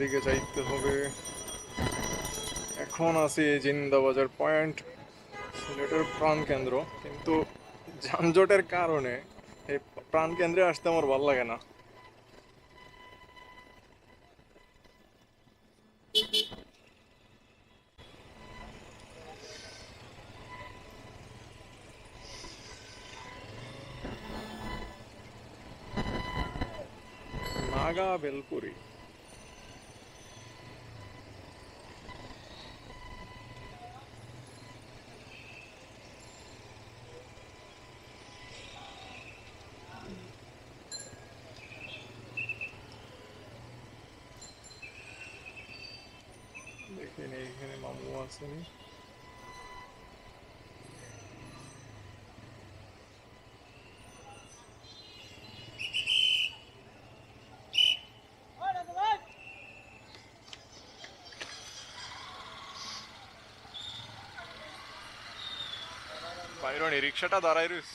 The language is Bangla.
দিকে যাইতে হবে। এখন আছি জিন্দাবাজার পয়েন্ট, সিলেটের প্রাণ কেন্দ্র কিন্তু যানজটের কারণে এই প্রাণ কেন্দ্রে আসতে আমার ভালো লাগে না। নাগা বেলপুরি। দেখে নেই এখানে মামু বাইরন রিক্সাটা দাঁড়াই রইস